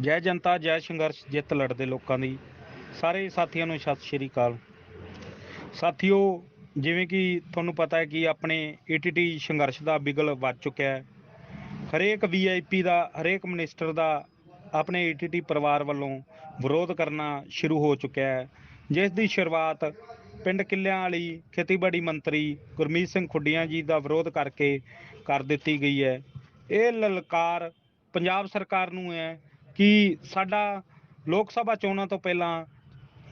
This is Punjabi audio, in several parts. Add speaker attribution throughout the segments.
Speaker 1: ਜੈ ਜਨਤਾ, ਜੈ ਸੰਘਰਸ਼, ਜਿੱਤ ਲੜਦੇ ਲੋਕਾਂ ਦੀ। ਸਾਰੇ ਸਾਥੀਆਂ ਨੂੰ ਸਤਿ ਸ਼੍ਰੀ ਅਕਾਲ। ਸਾਥੀਓ, ਜਿਵੇਂ ਕਿ ਤੁਹਾਨੂੰ ਪਤਾ ਹੈ ਕਿ ਆਪਣੇ ਈਟੀਟੀ ਸੰਘਰਸ਼ ਦਾ ਬਿਗਲ ਵੱਜ ਚੁੱਕਿਆ ਹੈ। ਹਰੇਕ ਵੀਆਈਪੀ ਦਾ, ਹਰੇਕ ਮਿਨਿਸਟਰ ਦਾ ਆਪਣੇ ਈਟੀਟੀ ਪਰਿਵਾਰ ਵੱਲੋਂ ਵਿਰੋਧ ਕਰਨਾ ਸ਼ੁਰੂ ਹੋ ਚੁੱਕਿਆ ਹੈ। ਜਿਸ ਦੀ ਸ਼ੁਰੂਆਤ ਪਿੰਡ ਕਿੱਲਿਆਂ ਵਾਲੀ ਖੇਤੀਬਾੜੀ ਮੰਤਰੀ ਗੁਰਮੀਤ ਸਿੰਘ ਖੁੱਡੀਆਂ ਜੀ ਦਾ ਵਿਰੋਧ ਕਰਕੇ ਕਰ ਦਿੱਤੀ ਗਈ ਹੈ। ਇਹ ਲਲਕਾਰ ਪੰਜਾਬ ਸਰਕਾਰ ਨੂੰ ਹੈ। ਕਿ ਸਾਡਾ ਲੋਕ ਸਭਾ ਚੋਣਾਂ ਤੋਂ ਪਹਿਲਾਂ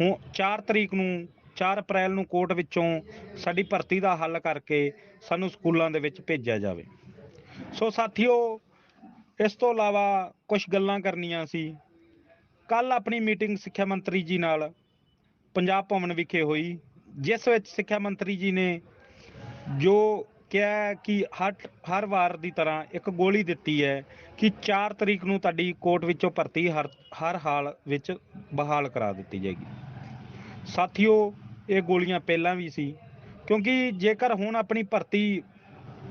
Speaker 1: ਹੁਣ 4 ਤਰੀਕ ਨੂੰ 4 ਅਪ੍ਰੈਲ ਨੂੰ ਕੋਰਟ ਵਿੱਚੋਂ ਸਾਡੀ ਭਰਤੀ ਦਾ ਹੱਲ ਕਰਕੇ ਸਾਨੂੰ ਸਕੂਲਾਂ ਦੇ ਵਿੱਚ ਭੇਜਿਆ ਜਾਵੇ। ਸੋ ਸਾਥੀਓ, ਇਸ ਤੋਂ ਇਲਾਵਾ ਕੁਝ ਗੱਲਾਂ ਕਰਨੀਆਂ ਸੀ। ਕੱਲ ਆਪਣੀ ਮੀਟਿੰਗ ਸਿੱਖਿਆ ਮੰਤਰੀ ਜੀ ਨਾਲ ਪੰਜਾਬ ਭਵਨ ਵਿਖੇ ਹੋਈ, ਜਿਸ ਵਿੱਚ ਸਿੱਖਿਆ ਮੰਤਰੀ ਜੀ ਨੇ ਜੋ ਕਿਹਾ ਕਿ ਹਰ ਹਰ ਵਾਰ ਦੀ ਤਰ੍ਹਾਂ ਇੱਕ ਗੋਲੀ ਦਿੱਤੀ ਹੈ ਕਿ 4 ਤਰੀਕ ਨੂੰ ਤੁਹਾਡੀ ਕੋਰਟ ਵਿੱਚੋਂ ਭਰਤੀ ਹਰ ਹਰ ਹਾਲ ਵਿੱਚ ਬਹਾਲ ਕਰਾ ਦਿੱਤੀ ਜਾਏਗੀ। ਸਾਥੀਓ, ਇਹ ਗੋਲੀਆਂ ਪਹਿਲਾਂ ਵੀ ਸੀ, ਕਿਉਂਕਿ ਜੇਕਰ ਹੁਣ ਆਪਣੀ ਭਰਤੀ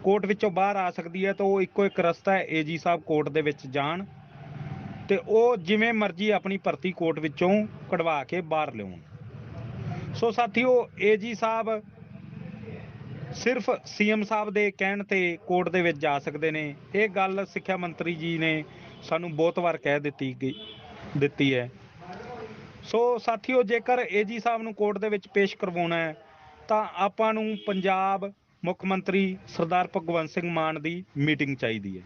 Speaker 1: ਕੋਰਟ ਵਿੱਚੋਂ ਬਾਹਰ ਆ ਸਕਦੀ ਹੈ, ਤਾਂ ਉਹ ਇੱਕੋ ਇੱਕ ਰਸਤਾ ਹੈ ਏਜੀ ਸਾਹਿਬ ਕੋਰਟ ਦੇ ਵਿੱਚ ਜਾਣ ਤੇ ਉਹ ਜਿਵੇਂ ਮਰਜ਼ੀ ਆਪਣੀ ਭਰਤੀ ਕੋਰਟ ਵਿੱਚੋਂ ਕਢਵਾ ਕੇ ਬਾਹਰ ਲਿਆਉਣ। ਸੋ ਸਾਥੀਓ ਏਜੀ ਸਾਹਿਬ ਸਿਰਫ ਸੀਐਮ ਸਾਹਿਬ ਦੇ ਕਹਿਣ ਤੇ ਕੋਰਟ ਦੇ ਵਿੱਚ ਜਾ ਸਕਦੇ ਨੇ। ਇਹ ਗੱਲ ਸਿੱਖਿਆ ਮੰਤਰੀ ਜੀ ਨੇ ਸਾਨੂੰ ਬਹੁਤ ਵਾਰ ਕਹਿ ਦਿੱਤੀ ਗਈ ਦਿੱਤੀ ਹੈ। ਸੋ ਸਾਥੀਓ, ਜੇਕਰ ਏਜੀ ਸਾਹਿਬ ਨੂੰ ਕੋਰਟ ਦੇ ਵਿੱਚ ਪੇਸ਼ ਕਰਵਾਉਣਾ ਹੈ, ਤਾਂ ਆਪਾਂ ਨੂੰ ਪੰਜਾਬ ਮੁੱਖ ਮੰਤਰੀ ਸਰਦਾਰ ਭਗਵੰਤ ਸਿੰਘ ਮਾਨ ਦੀ ਮੀਟਿੰਗ ਚਾਹੀਦੀ ਹੈ।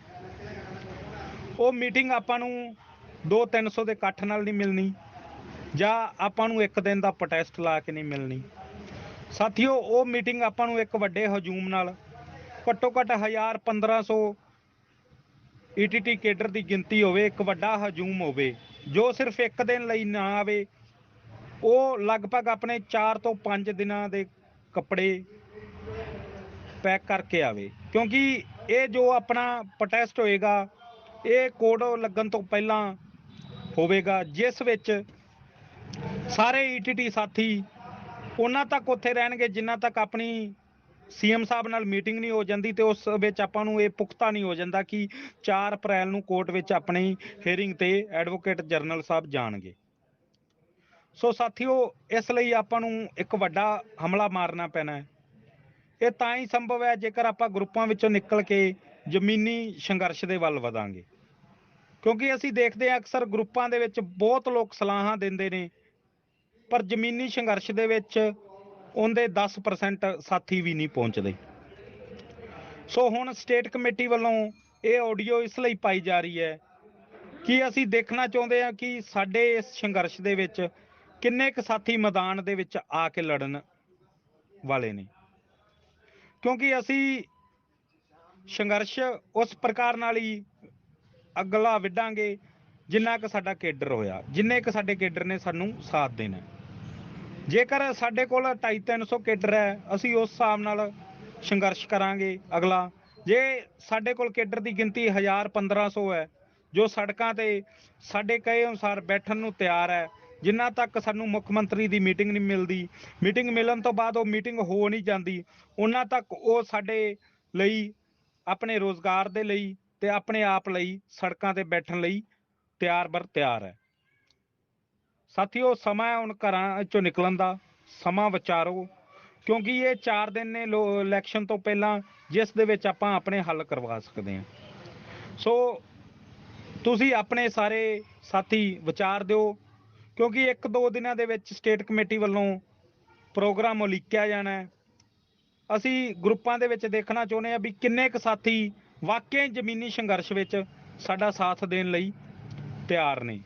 Speaker 1: ਉਹ ਮੀਟਿੰਗ ਆਪਾਂ ਨੂੰ 2-300 ਦੇ ਇਕੱਠ ਨਾਲ ਨਹੀਂ ਮਿਲਣੀ, ਜਾਂ ਆਪਾਂ ਨੂੰ ਇੱਕ ਦਿਨ ਦਾ ਪ੍ਰੋਟੈਸਟ ਲਾ ਕੇ ਨਹੀਂ ਮਿਲਣੀ। ਸਾਥੀਓ, ਉਹ ਮੀਟਿੰਗ ਆਪਾਂ ਨੂੰ ਇੱਕ ਵੱਡੇ ਹਜੂਮ ਨਾਲ ਘੱਟੋ ਘੱਟ 1000 1500 ਈਟੀਟੀ ਕੇਡਰ ਦੀ ਗਿਣਤੀ ਹੋਵੇ, ਇੱਕ ਵੱਡਾ ਹਜੂਮ ਹੋਵੇ, ਜੋ ਸਿਰਫ ਇੱਕ ਦਿਨ ਲਈ ਨਾ ਆਵੇ, ਉਹ ਲਗਭਗ ਆਪਣੇ 4 ਤੋਂ 5 ਦਿਨਾਂ ਦੇ ਕੱਪੜੇ ਪੈਕ ਕਰਕੇ ਆਵੇ। ਕਿਉਂਕਿ ਇਹ ਜੋ ਆਪਣਾ ਪ੍ਰੋਟੈਸਟ ਹੋਏਗਾ, ਇਹ ਕੋਡ ਲੱਗਣ ਤੋਂ ਪਹਿਲਾਂ ਹੋਵੇਗਾ, ਜਿਸ ਵਿੱਚ ਸਾਰੇ ਈਟੀਟੀ ਸਾਥੀ ਉਹਨਾਂ ਤੱਕ ਉੱਥੇ ਰਹਿਣਗੇ, ਜਿੰਨਾ ਤੱਕ ਆਪਣੀ ਸੀਐਮ ਸਾਹਿਬ ਨਾਲ ਮੀਟਿੰਗ ਨਹੀਂ ਹੋ ਜਾਂਦੀ ਤੇ ਉਸ ਵਿੱਚ ਆਪਾਂ ਨੂੰ ਇਹ ਪੁਖਤਾ ਨਹੀਂ ਹੋ ਜਾਂਦਾ ਕਿ 4 ਅਪ੍ਰੈਲ ਨੂੰ ਕੋਰਟ ਵਿੱਚ ਆਪਣੀ ਹੇਅਰਿੰਗ ਤੇ ਐਡਵੋਕੇਟ ਜਨਰਲ ਸਾਹਿਬ ਜਾਣਗੇ। ਸੋ ਸਾਥੀਓ, ਇਸ ਲਈ ਆਪਾਂ ਨੂੰ ਇੱਕ ਵੱਡਾ ਹਮਲਾ ਮਾਰਨਾ ਪੈਣਾ ਹੈ। ਇਹ ਤਾਂ ਹੀ ਸੰਭਵ ਹੈ ਜੇਕਰ ਆਪਾਂ ਗਰੁੱਪਾਂ ਵਿੱਚੋਂ ਨਿਕਲ ਕੇ ਜ਼ਮੀਨੀ ਸੰਘਰਸ਼ ਦੇ ਵੱਲ ਵਧਾਂਗੇ। ਕਿਉਂਕਿ ਅਸੀਂ ਦੇਖਦੇ ਹਾਂ ਅਕਸਰ ਗਰੁੱਪਾਂ ਦੇ ਵਿੱਚ ਬਹੁਤ ਲੋਕ ਸਲਾਹਾਂ ਦਿੰਦੇ ਨੇ ਪਰ ਜ਼ਮੀਨੀ ਸੰਘਰਸ਼ ਦੇ ਵਿੱਚ ਉਹਦੇ 10% ਸਾਥੀ ਵੀ ਨਹੀਂ ਪਹੁੰਚਦੇ। ਸੋ ਹੁਣ ਸਟੇਟ ਕਮੇਟੀ ਵੱਲੋਂ ਇਹ ਆਡੀਓ ਇਸ ਲਈ ਪਾਈ ਜਾ ਰਹੀ ਹੈ ਕਿ ਅਸੀਂ ਦੇਖਣਾ ਚਾਹੁੰਦੇ ਹਾਂ ਕਿ ਸਾਡੇ ਇਸ ਸੰਘਰਸ਼ ਦੇ ਵਿੱਚ ਕਿੰਨੇ ਕੁ ਸਾਥੀ ਮੈਦਾਨ ਦੇ ਵਿੱਚ ਆ ਕੇ ਲੜਨ ਵਾਲੇ ਨੇ। ਕਿਉਂਕਿ ਅਸੀਂ ਸੰਘਰਸ਼ ਉਸ ਪ੍ਰਕਾਰ ਨਾਲ ਹੀ ਅਗਲਾ ਵਿੱਢਾਂਗੇ ਜਿੰਨਾ ਕੁ ਸਾਡਾ ਕੇਡਰ ਹੋਇਆ, ਜਿੰਨੇ ਕੁ ਸਾਡੇ ਕੇਡਰ ਨੇ ਸਾਨੂੰ ਸਾਥ ਦੇਣਾ। ਜੇਕਰ ਸਾਡੇ ਕੋਲ 2.5 300 ਕੇਡਰ ਹੈ, ਅਸੀਂ ਉਸ ਹਿਸਾਬ ਨਾਲ ਸੰਘਰਸ਼ ਕਰਾਂਗੇ ਅਗਲਾ। ਜੇ ਸਾਡੇ ਕੋਲ ਕੇਡਰ ਦੀ ਗਿਣਤੀ 1000 1500 ਹੈ, ਜੋ ਸੜਕਾਂ ਤੇ ਸਾਡੇ ਕਹੇ ਅਨੁਸਾਰ ਬੈਠਣ ਨੂੰ ਤਿਆਰ ਹੈ, ਜਿੰਨਾ ਤੱਕ ਸਾਨੂੰ ਮੁੱਖ ਮੰਤਰੀ ਦੀ ਮੀਟਿੰਗ ਨਹੀਂ ਮਿਲਦੀ, ਮੀਟਿੰਗ ਮਿਲਣ ਤੋਂ ਬਾਅਦ ਉਹ ਮੀਟਿੰਗ ਹੋ ਨਹੀਂ ਜਾਂਦੀ, ਉਹਨਾਂ ਤੱਕ ਉਹ ਸਾਡੇ ਲਈ, ਆਪਣੇ ਰੋਜ਼ਗਾਰ ਦੇ ਲਈ ਤੇ ਆਪਣੇ ਆਪ ਲਈ ਸੜਕਾਂ ਤੇ ਬੈਠਣ ਲਈ ਤਿਆਰ ਬਰ ਤਿਆਰ ਹੈ। ਸਾਥੀਓ, ਸਮਾਂ ਹੁਣ ਘਰਾਂ ਚੋਂ ਨਿਕਲਣ ਦਾ। ਸਮਾਂ ਵਿਚਾਰੋ, ਕਿਉਂਕਿ ਇਹ 4 ਦਿਨ ਨੇ ਲੋ- ਇਲੈਕਸ਼ਨ ਤੋਂ ਪਹਿਲਾਂ ਜਿਸ ਦੇ ਵਿੱਚ ਆਪਾਂ ਆਪਣੇ ਹੱਲ ਕਰਵਾ ਸਕਦੇ ਹਾਂ। ਸੋ ਤੁਸੀਂ ਆਪਣੇ ਸਾਰੇ ਸਾਥੀ ਵਿਚਾਰ ਦਿਓ, ਕਿਉਂਕਿ ਇੱਕ ਦੋ ਦਿਨਾਂ ਦੇ ਵਿੱਚ ਸਟੇਟ ਕਮੇਟੀ ਵੱਲੋਂ ਪ੍ਰੋਗਰਾਮ ਉਲੀਕਿਆ ਜਾਣਾ ਹੈ। ਅਸੀਂ ਗਰੁੱਪਾਂ ਦੇ ਵਿੱਚ ਦੇਖਣਾ ਚਾਹੁੰਦੇ ਆ ਵੀ ਕਿੰਨੇ ਕੁ ਸਾਥੀ ਵਾਕਈ ਜ਼ਮੀਨੀ ਸੰਘਰਸ਼ ਵਿੱਚ ਸਾਡਾ ਸਾਥ ਦੇਣ ਲਈ ਤਿਆਰ ਨੇ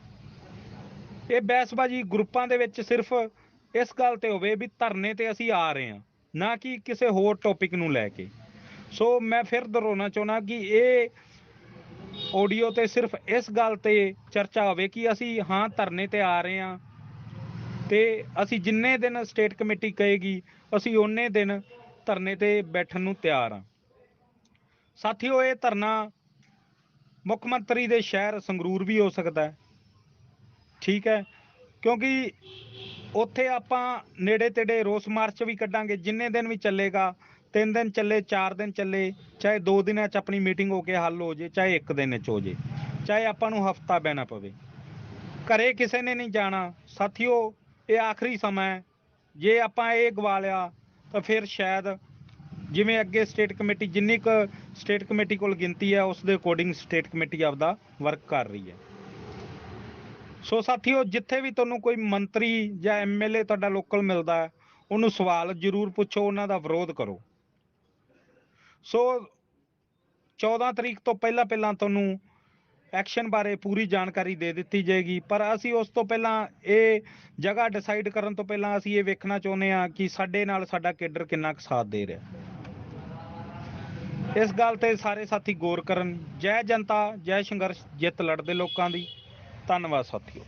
Speaker 1: ਇਹ ਬਹਿਸਬਾਜੀ ਗਰੁੱਪਾਂ ਦੇ ਵਿੱਚ ਸਿਰਫ ਇਸ ਗੱਲ ਤੇ ਹੋਵੇ ਵੀ ਧਰਨੇ ਤੇ ਅਸੀਂ ਆ ਰਹੇ ਹਾਂ, ਨਾ ਕਿ ਕਿਸੇ ਹੋਰ ਟੌਪਿਕ ਨੂੰ ਲੈ ਕੇ। ਸੋ ਮੈਂ ਫਿਰ ਦੁਹਰਾਉਣਾ ਚਾਹੁੰਦਾ ਕਿ ਇਹ ਆਡੀਓ ਤੇ ਸਿਰਫ ਇਸ ਗੱਲ ਤੇ ਚਰਚਾ ਹੋਵੇ ਕਿ ਅਸੀਂ ਹਾਂ ਧਰਨੇ ਤੇ ਆ ਰਹੇ ਹਾਂ ਤੇ ਅਸੀਂ ਜਿੰਨੇ ਦਿਨ ਸਟੇਟ ਕਮੇਟੀ ਕਹੇਗੀ, ਅਸੀਂ ਓਨੇ ਦਿਨ ਧਰਨੇ ਤੇ ਬੈਠਣ ਨੂੰ ਤਿਆਰ ਹਾਂ। ਸਾਥੀਓ, ਇਹ ਧਰਨਾ ਮੁੱਖ ਮੰਤਰੀ ਦੇ ਸ਼ਹਿਰ ਸੰਗਰੂਰ ਵੀ ਹੋ ਸਕਦਾ ਹੈ। ਠੀਕ ਹੈ, ਕਿਉਂਕਿ ਉੱਥੇ ਆਪਾਂ ਨੇੜੇ ਤੇੜੇ ਰੋਸ ਮਾਰਚ ਵੀ ਕੱਢਾਂਗੇ, ਜਿੰਨੇ ਦਿਨ ਵੀ ਚੱਲੇਗਾ, ਤਿੰਨ ਦਿਨ ਚੱਲੇ, ਚਾਰ ਦਿਨ ਚੱਲੇ, ਚਾਹੇ ਦੋ ਦਿਨਾਂ ਚ ਆਪਣੀ ਮੀਟਿੰਗ ਹੋ ਕੇ ਹੱਲ ਹੋ ਜੇ, ਚਾਹੇ ਇੱਕ ਦਿਨ ਚ ਹੋ ਜੇ, ਚਾਹੇ ਆਪਾਂ ਨੂੰ ਹਫਤਾ ਬਹਿਣਾ ਪਵੇ। ਘਰੇ ਕਿਸੇ ਨੇ ਨਹੀਂ ਜਾਣਾ। ਸਾਥੀਓ, ਇਹ ਆਖਰੀ ਸਮਾਂ ਹੈ। ਜੇ ਆਪਾਂ ਇਹ ਗਵਾ ਲਿਆ, ਤਾਂ ਫਿਰ ਸ਼ਾਇਦ ਜਿਵੇਂ ਅੱਗੇ ਸਟੇਟ ਕਮੇਟੀ ਜਿੰਨੀ ਕੁ ਸਟੇਟ ਕਮੇਟੀ ਕੋਲ ਗਿਣਤੀ ਹੈ ਉਸ ਦੇ ਅਕੋਰਡਿੰਗ ਸਟੇਟ ਕਮੇਟੀ ਆਪਦਾ ਵਰਕ ਕਰ ਰਹੀ ਹੈ। ਸੋ ਸਾਥੀਓ, ਜਿੱਥੇ ਵੀ ਤੁਹਾਨੂੰ ਕੋਈ ਮੰਤਰੀ ਜਾਂ ਐਮਐਲਏ ਤੁਹਾਡਾ ਲੋਕਲ ਮਿਲਦਾ ਉਹਨੂੰ ਸਵਾਲ ਜ਼ਰੂਰ ਪੁੱਛੋ, ਉਹਨਾਂ ਦਾ ਵਿਰੋਧ ਕਰੋ। ਸੋ 14 ਤਰੀਕ ਤੋਂ ਪਹਿਲਾਂ ਪਹਿਲਾਂ ਤੁਹਾਨੂੰ ਐਕਸ਼ਨ ਬਾਰੇ ਪੂਰੀ ਜਾਣਕਾਰੀ ਦੇ ਦਿੱਤੀ ਜਾਏਗੀ, ਪਰ ਅਸੀਂ ਉਸ ਤੋਂ ਪਹਿਲਾਂ ਇਹ ਜਗ੍ਹਾ ਡਿਸਾਈਡ ਕਰਨ ਤੋਂ ਪਹਿਲਾਂ ਅਸੀਂ ਇਹ ਵੇਖਣਾ ਚਾਹੁੰਦੇ ਹਾਂ ਕਿ ਸਾਡੇ ਨਾਲ ਸਾਡਾ ਕੇਡਰ ਕਿੰਨਾ ਕੁ ਸਾਥ ਦੇ ਰਿਹਾ। ਇਸ ਗੱਲ ਤੇ ਸਾਰੇ ਸਾਥੀ ਗੌਰ ਕਰਨ। ਜੈ ਜਨਤਾ, ਜੈ ਸੰਘਰਸ਼, ਜਿੱਤ ਲੜਦੇ ਲੋਕਾਂ ਦੀ। ਧੰਨਵਾਦ ਸਾਥੀਓ।